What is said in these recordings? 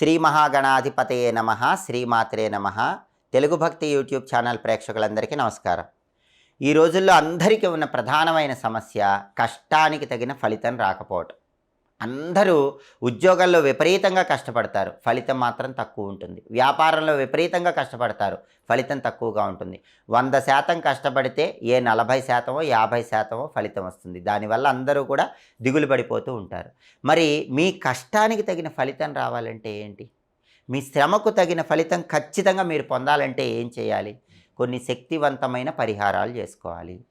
శ్రీ మహాగణాధిపతయే నమ శ్రీమాత్రే నమ. తెలుగు భక్తి యూట్యూబ్ ఛానల్ ప్రేక్షకులందరికీ నమస్కారం. ఈ రోజుల్లో అందరికీ ఉన్న ప్రధానమైన సమస్య కష్టానికి తగిన ఫలితం రాకపోవటం. అందరూ ఉద్యోగాల్లో విపరీతంగా కష్టపడతారు. ఫలితం మాత్రం తక్కువ ఉంటుంది. వ్యాపారంలో విపరీతంగా కష్టపడతారు. ఫలితం తక్కువగా ఉంటుంది. వంద శాతం కష్టపడితే ఏ నలభై శాతమో యాభై శాతమో ఫలితం వస్తుంది. దానివల్ల అందరూ కూడా దిగులు పడిపోతూ ఉంటారు. మరి మీ కష్టానికి తగిన ఫలితం రావాలంటే ఏంటి? మీ శ్రమకు తగిన ఫలితం ఖచ్చితంగా మీరు పొందాలంటే ఏం చేయాలి? కొన్ని శక్తివంతమైన పరిహారాలు చేసుకోవాలి.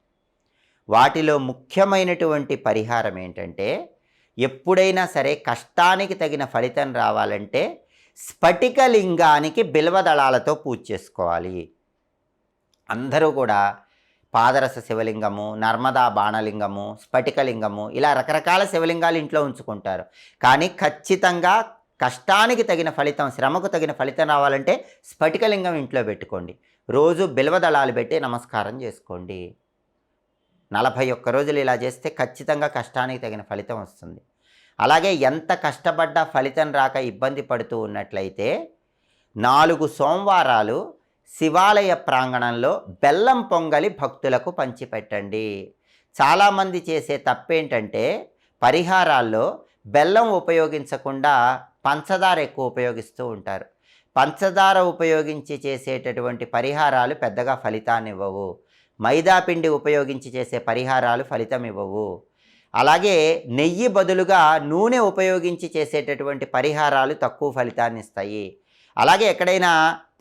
వాటిలో ముఖ్యమైనటువంటి పరిహారం ఏంటంటే ఎప్పుడైనా సరే కష్టానికి తగిన ఫలితం రావాలంటే స్ఫటికలింగానికి బిల్వదళాలతో పూజ చేసుకోవాలి. అందరూ కూడా పాదరస శివలింగము నర్మదా బాణలింగము స్ఫటికలింగము ఇలా రకరకాల శివలింగాలు ఇంట్లో ఉంచుకుంటారు. కానీ ఖచ్చితంగా కష్టానికి తగిన ఫలితం శ్రమకు తగిన ఫలితం రావాలంటే స్ఫటికలింగం ఇంట్లో పెట్టుకోండి. రోజు బిల్వదళాలు పెట్టి నమస్కారం చేసుకోండి. నలభై ఒక్క రోజులు ఇలా చేస్తే ఖచ్చితంగా కష్టానికి తగిన ఫలితం వస్తుంది. అలాగే ఎంత కష్టపడ్డా ఫలితం రాక ఇబ్బంది పడుతూ ఉన్నట్లయితే నాలుగు సోమవారాలు శివాలయ ప్రాంగణంలో బెల్లం పొంగలి భక్తులకు పంచిపెట్టండి. చాలామంది చేసే తప్పేంటంటే పరిహారాల్లో బెల్లం ఉపయోగించకుండా పంచదార ఎక్కువ ఉపయోగిస్తూ ఉంటారు. పంచదార ఉపయోగించి చేసేటటువంటి పరిహారాలు పెద్దగా ఫలితాన్ని ఇవ్వవు. మైదాపిండి ఉపయోగించి చేసే పరిహారాలు ఫలితం ఇవ్వవు. అలాగే నెయ్యి బదులుగా నూనె ఉపయోగించి చేసేటటువంటి పరిహారాలు తక్కువ ఫలితాన్ని ఇస్తాయి. అలాగే ఎక్కడైనా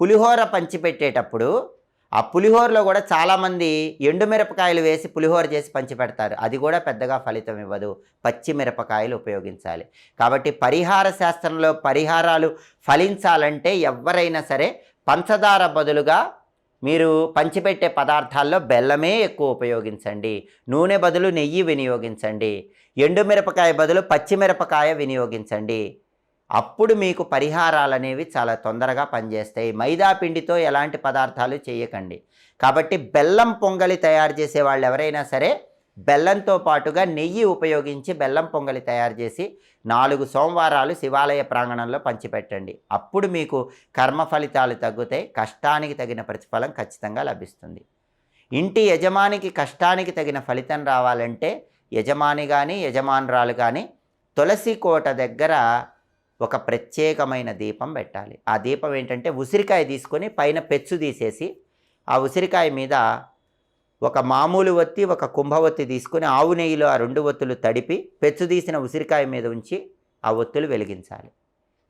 పులిహోర పంచిపెట్టేటప్పుడు ఆ పులిహోరలో కూడా చాలామంది ఎండుమిరపకాయలు వేసి పులిహోర చేసి పంచిపెడతారు. అది కూడా పెద్దగా ఫలితం ఇవ్వదు. పచ్చి మిరపకాయలు ఉపయోగించాలి. కాబట్టి పరిహార శాస్త్రంలో పరిహారాలు ఫలించాలంటే ఎవరైనా సరే పంచదార బదులుగా మీరు పంచిపెట్టే పదార్థాల్లో బెల్లమే ఎక్కువ ఉపయోగించండి. నూనె బదులు నెయ్యి వినియోగించండి. ఎండుమిరపకాయ బదులు పచ్చిమిరపకాయ వినియోగించండి. అప్పుడు మీకు పరిహారాలు అనేవి చాలా తొందరగా పనిచేస్తాయి. మైదా పిండితో ఎలాంటి పదార్థాలు చేయకండి. కాబట్టి బెల్లం పొంగలి తయారు చేసే వాళ్ళు ఎవరైనా సరే బెల్లంతో పాటుగా నెయ్యి ఉపయోగించి బెల్లం పొంగలి తయారు చేసి నాలుగు సోమవారాలు శివాలయ ప్రాంగణంలో పంచిపెట్టండి. అప్పుడు మీకు కర్మ ఫలితాలు తగ్గుతాయి కష్టానికి తగిన ప్రతిఫలం ఖచ్చితంగా లభిస్తుంది. ఇంటి యజమానికి కష్టానికి తగిన ఫలితం రావాలంటే యజమాని కానీ యజమానురాలు కానీ తులసి కోట దగ్గర ఒక ప్రత్యేకమైన దీపం పెట్టాలి. ఆ దీపం ఏంటంటే ఉసిరికాయ తీసుకొని పైన పెచ్చు తీసేసి ఆ ఉసిరికాయ మీద ఒక మామూలు ఒత్తి ఒక కుంభవత్తి తీసుకొని ఆవు నెయ్యిలో ఆ రెండు ఒత్తులు తడిపి పెచ్చుదీసిన ఉసిరికాయ మీద ఉంచి ఆ ఒత్తులు వెలిగించాలి.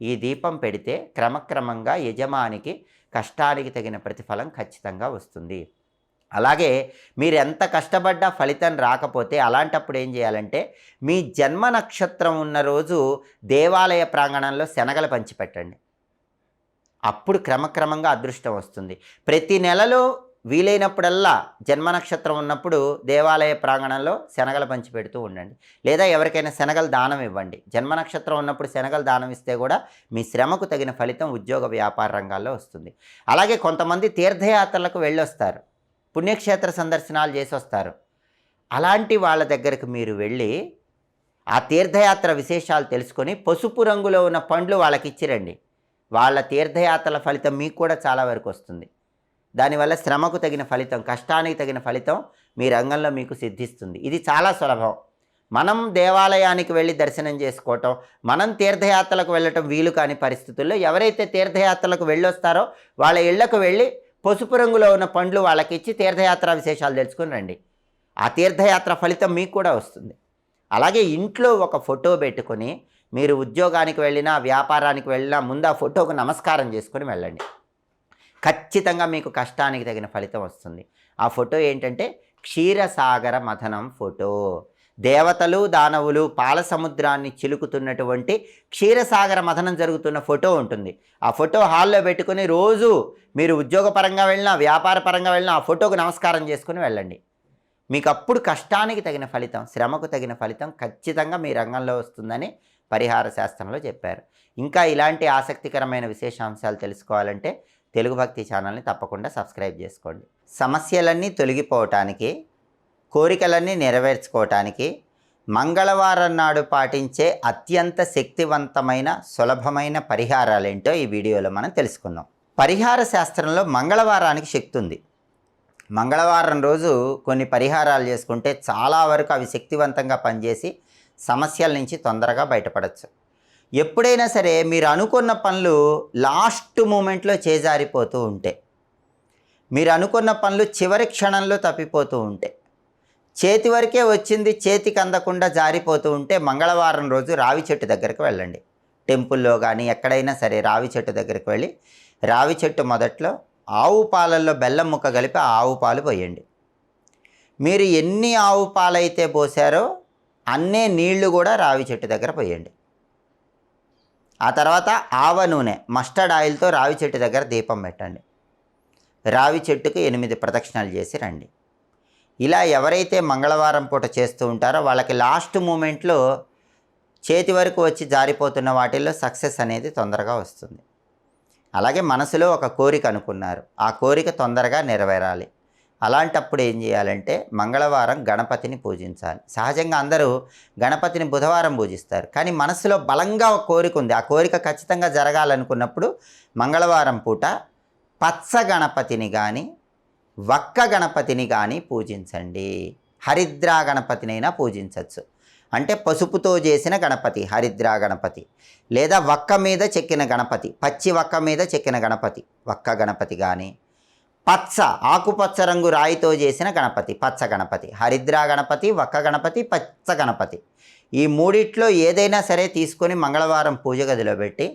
ఈ దీపం పెడితే క్రమక్రమంగా యజమానికి కష్టానికి తగిన ప్రతిఫలం ఖచ్చితంగా వస్తుంది. అలాగే మీరు ఎంత కష్టపడ్డా ఫలితం రాకపోతే అలాంటప్పుడు ఏం చేయాలంటే మీ జన్మ నక్షత్రం ఉన్న రోజు దేవాలయ ప్రాంగణంలో శనగలు పంచిపెట్టండి. అప్పుడు క్రమక్రమంగా అదృష్టం వస్తుంది. ప్రతి నెలలో వీలైనప్పుడల్లా జన్మ నక్షత్రం ఉన్నప్పుడు దేవాలయ ప్రాంగణంలో శనగలు పంచి పెడుతూ ఉండండి. లేదా ఎవరికైనా శనగలు దానం ఇవ్వండి. జన్మ నక్షత్రం ఉన్నప్పుడు శనగలు దానం ఇస్తే కూడా మీ శ్రమకు తగిన ఫలితం ఉద్యోగ వ్యాపార రంగాల్లో వస్తుంది. అలాగే కొంతమంది తీర్థయాత్రలకు వెళ్ళొస్తారు. పుణ్యక్షేత్ర సందర్శనాలు చేసి వస్తారు అలాంటి వాళ్ళ దగ్గరకు మీరు వెళ్ళి ఆ తీర్థయాత్ర విశేషాలు తెలుసుకొని పసుపు రంగులో ఉన్న పండ్లు వాళ్ళకి ఇచ్చిరండి. వాళ్ళ తీర్థయాత్రల ఫలితం మీకు కూడా చాలా వరకు వస్తుంది. దానివల్ల శ్రమకు తగిన ఫలితం కష్టానికి తగిన ఫలితం మీ రంగంలో మీకు సిద్ధిస్తుంది. ఇది చాలా సులభం. మనం దేవాలయానికి వెళ్ళి దర్శనం చేసుకోవటం మనం తీర్థయాత్రలకు వెళ్ళటం వీలు కాని పరిస్థితుల్లో ఎవరైతే తీర్థయాత్రలకు వెళ్ళొస్తారో వాళ్ళ ఇళ్ళకు వెళ్ళి పసుపు రంగులో ఉన్న పండ్లు వాళ్ళకి ఇచ్చి తీర్థయాత్ర విశేషాలు తెలుసుకుని రండి. ఆ తీర్థయాత్ర ఫలితం మీకు కూడా వస్తుంది. అలాగే ఇంట్లో ఒక ఫోటో పెట్టుకొని మీరు ఉద్యోగానికి వెళ్ళినా వ్యాపారానికి వెళ్ళినా ముందు ఆ ఫోటోకు నమస్కారం చేసుకొని వెళ్ళండి. ఖచ్చితంగా మీకు కష్టానికి తగిన ఫలితం వస్తుంది. ఆ ఫోటో ఏంటంటే క్షీరసాగర మథనం ఫోటో. దేవతలు దానవులు పాల సముద్రాన్ని చిలుకుతున్నటువంటి క్షీరసాగర మథనం జరుగుతున్న ఫోటో ఉంటుంది. ఆ ఫోటో హాల్లో పెట్టుకుని రోజు మీరు ఉద్యోగపరంగా వెళ్ళినా వ్యాపార పరంగా వెళ్ళినా ఆ ఫోటోకు నమస్కారం చేసుకుని వెళ్ళండి. మీకు అప్పుడు కష్టానికి తగిన ఫలితం శ్రమకు తగిన ఫలితం ఖచ్చితంగా మీ రంగంలో వస్తుందని పరిహార శాస్త్రంలో చెప్పారు. ఇంకా ఇలాంటి ఆసక్తికరమైన విశేషాంశాలు తెలుసుకోవాలంటే తెలుగు భక్తి ఛానల్ని తప్పకుండా సబ్స్క్రైబ్ చేసుకోండి. సమస్యలన్నీ తొలగిపోవటానికి కోరికలన్నీ నెరవేర్చుకోవటానికి మంగళవారం నాడు పాటించే అత్యంత శక్తివంతమైన సులభమైన పరిహారాలేంటో ఈ వీడియోలో మనం తెలుసుకుందాం. పరిహార శాస్త్రంలో మంగళవారానికి శక్తి ఉంది. మంగళవారం రోజు కొన్ని పరిహారాలు చేసుకుంటే చాలా వరకు అవి శక్తివంతంగా పనిచేసి సమస్యల నుంచి తొందరగా బయటపడవచ్చు ఎప్పుడైనా సరే మీరు అనుకున్న పనులు లాస్ట్ మూమెంట్లో చేజారిపోతూ ఉంటే మీరు అనుకున్న పనులు చివరి క్షణంలో తప్పిపోతూ ఉంటే చేతి వరకే వచ్చింది చేతికి అందకుండా జారిపోతూ ఉంటే మంగళవారం రోజు రావి చెట్టు దగ్గరికి వెళ్ళండి. టెంపుల్లో కానీ ఎక్కడైనా సరే రావి చెట్టు దగ్గరికి వెళ్ళి రావి చెట్టు మొదట్లో ఆవు పాలల్లో బెల్లం ముక్క కలిపి ఆవు పాలు పోయండి. మీరు ఎన్ని ఆవు పాలైతే పోసారో అన్నే నీళ్ళు కూడా రావి చెట్టు దగ్గర పోయండి. ఆ తర్వాత ఆవ నూనె మస్టర్డ్ ఆయిల్తో రావి చెట్టు దగ్గర దీపం పెట్టండి. రావి చెట్టుకు ఎనిమిది ప్రదక్షిణలు చేసి రండి. ఇలా ఎవరైతే మంగళవారం పూట చేస్తూ ఉంటారో వాళ్ళకి లాస్ట్ మూమెంట్లో చేతి వరకు వచ్చి జారిపోతున్న వాటిల్లో సక్సెస్ అనేది తొందరగా వస్తుంది. అలాగే మనసులో ఒక కోరిక అనుకున్నారు. ఆ కోరిక తొందరగా నెరవేరాలి. అలాంటప్పుడు ఏం చేయాలంటే మంగళవారం గణపతిని పూజించాలి. సహజంగా అందరూ గణపతిని బుధవారం పూజిస్తారు. కానీ మనసులో బలంగా ఒక కోరిక ఉంది. ఆ కోరిక ఖచ్చితంగా జరగాలనుకున్నప్పుడు మంగళవారం పూట పచ్చ గణపతిని కానీ వక్క గణపతిని కానీ పూజించండి. హరిద్రా గణపతినైనా పూజించవచ్చు అంటే పసుపుతో చేసిన గణపతి హరిద్రా గణపతి. లేదా వక్క మీద చెక్కిన గణపతి పచ్చి వక్క మీద చెక్కిన గణపతి వక్క గణపతి కానీ పచ్చ ఆకుపచ్చ రంగు రాయితో చేసిన గణపతి పచ్చ గణపతి హరిద్రా గణపతి వక్క గణపతి పచ్చ గణపతి. ఈ మూడిట్లో ఏదైనా సరే తీసుకొని మంగళవారం పూజ గదిలో పెట్టి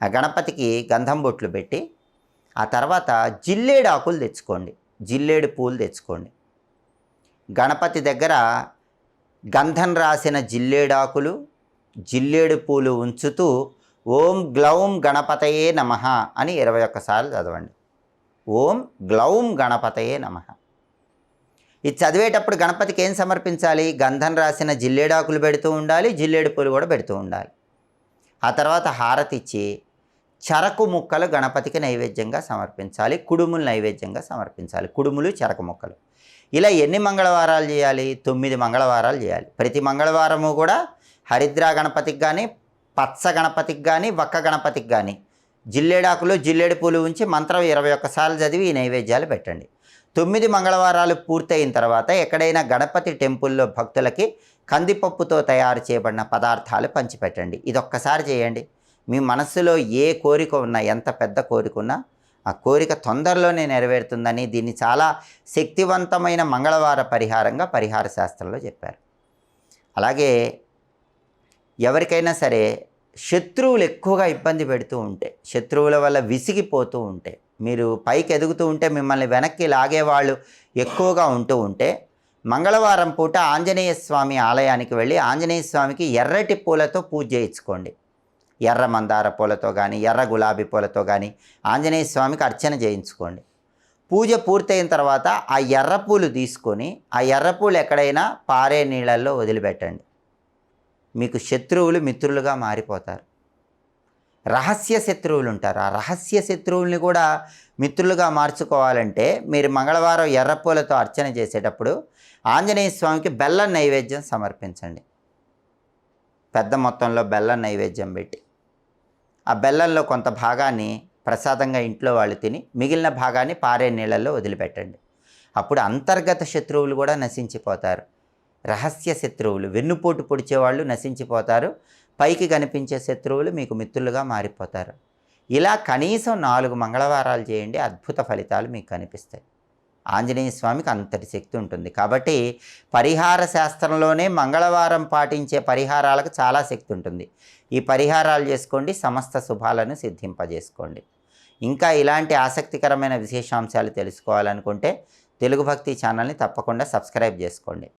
ఆ గణపతికి గంధం బొట్లు పెట్టి ఆ తర్వాత జిల్లేడు ఆకులు తెచ్చుకోండి. జిల్లేడు పూలు తెచ్చుకోండి. గణపతి దగ్గర గంధం రాసిన జిల్లేడాకులు జిల్లేడు పూలు ఉంచుతూ ఓం గ్లౌం గణపతయే నమ అని ఇరవై ఒక్కసార్లు చదవండి. ఓం గ్లౌం గణపతయే నమ. ఇది చదివేటప్పుడు గణపతికి ఏం సమర్పించాలి? గంధం రాసిన జిల్లేడాకులు పెడుతూ ఉండాలి జిల్లేడు పూలు కూడా పెడుతూ ఉండాలి. ఆ తర్వాత హారతి ఇచ్చి చెరకు ముక్కలు గణపతికి నైవేద్యంగా సమర్పించాలి కుడుములు నైవేద్యంగా సమర్పించాలి. కుడుములు చెరకు ముక్కలు. ఇలా ఎన్ని మంగళవారాలు చేయాలి? తొమ్మిది మంగళవారాలు చేయాలి. ప్రతి మంగళవారము కూడా హరిద్రా గణపతికి కానీ పచ్చ గణపతికి కానీ వక్క గణపతికి కానీ జిల్లేడాకులు జిల్లేడు పూలు ఉంచి మంత్రం ఇరవై ఒక్కసార్లు చదివి ఈ నైవేద్యాలు పెట్టండి. తొమ్మిది మంగళవారాలు పూర్తయిన తర్వాత ఎక్కడైనా గణపతి టెంపుల్లో భక్తులకి కందిపప్పుతో తయారు చేయబడిన పదార్థాలు పంచిపెట్టండి. ఇది ఒక్కసారి చేయండి. మీ మనస్సులో ఏ కోరిక ఉన్నా ఎంత పెద్ద కోరిక ఉన్నా ఆ కోరిక తొందరలోనే నెరవేరుతుందని దీన్ని చాలా శక్తివంతమైన మంగళవార పరిహారంగా పరిహార శాస్త్రంలో చెప్పారు. అలాగే ఎవరికైనా సరే శత్రువులు ఎక్కువగా ఇబ్బంది పెడుతూ ఉంటే శత్రువుల వల్ల విసిగిపోతూ ఉంటే మీరు పైకి ఎదుగుతూ ఉంటే మిమ్మల్ని వెనక్కి లాగేవాళ్ళు ఎక్కువగా ఉంటూ ఉంటే మంగళవారం పూట ఆంజనేయ స్వామి ఆలయానికి వెళ్ళి ఆంజనేయ స్వామికి ఎర్రటి పూలతో పూజ చేయించుకోండి. ఎర్ర మందార పూలతో కానీ ఎర్ర గులాబీ పూలతో కానీ ఆంజనేయ స్వామికి అర్చన చేయించుకోండి. పూజ పూర్తయిన తర్వాత ఆ ఎర్ర పూలు తీసుకొని ఆ ఎర్ర పూలు ఎక్కడైనా పారే నీళ్ళల్లో వదిలిపెట్టండి. మీకు శత్రువులు మిత్రులుగా మారిపోతారు. రహస్య శత్రువులు ఉంటారు ఆ రహస్య శత్రువుల్ని కూడా మిత్రులుగా మార్చుకోవాలంటే మీరు మంగళవారం ఎర్రపూలతో అర్చన చేసేటప్పుడు ఆంజనేయ స్వామికి బెల్లం నైవేద్యం సమర్పించండి. పెద్ద మొత్తంలో బెల్లం నైవేద్యం పెట్టి. ఆ బెల్లంలో కొంత భాగాన్ని ప్రసాదంగా ఇంట్లో వాళ్ళు తిని మిగిలిన భాగాన్ని పారే నీళ్ళల్లో వదిలిపెట్టండి. అప్పుడు అంతర్గత శత్రువులు కూడా నశించిపోతారు. రహస్య శత్రువులు. వెన్నుపోటు పొడిచేవాళ్ళు నశించిపోతారు. పైకి కనిపించే శత్రువులు మీకు మిత్రులుగా మారిపోతారు. ఇలా కనీసం నాలుగు మంగళవారాలు చేయండి అద్భుత ఫలితాలు మీకు కనిపిస్తాయి. ఆంజనేయ స్వామికి అంతటి శక్తి ఉంటుంది. కాబట్టి పరిహార శాస్త్రంలోనే మంగళవారం పాటించే పరిహారాలకు చాలా శక్తి ఉంటుంది. ఈ పరిహారాలు చేసుకోండి సమస్త శుభాలను సిద్ధింపజేసుకోండి. ఇంకా ఇలాంటి ఆసక్తికరమైన విశేషాంశాలు తెలుసుకోవాలనుకుంటే తెలుగు భక్తి ఛానల్ని తప్పకుండా సబ్స్క్రైబ్ చేసుకోండి.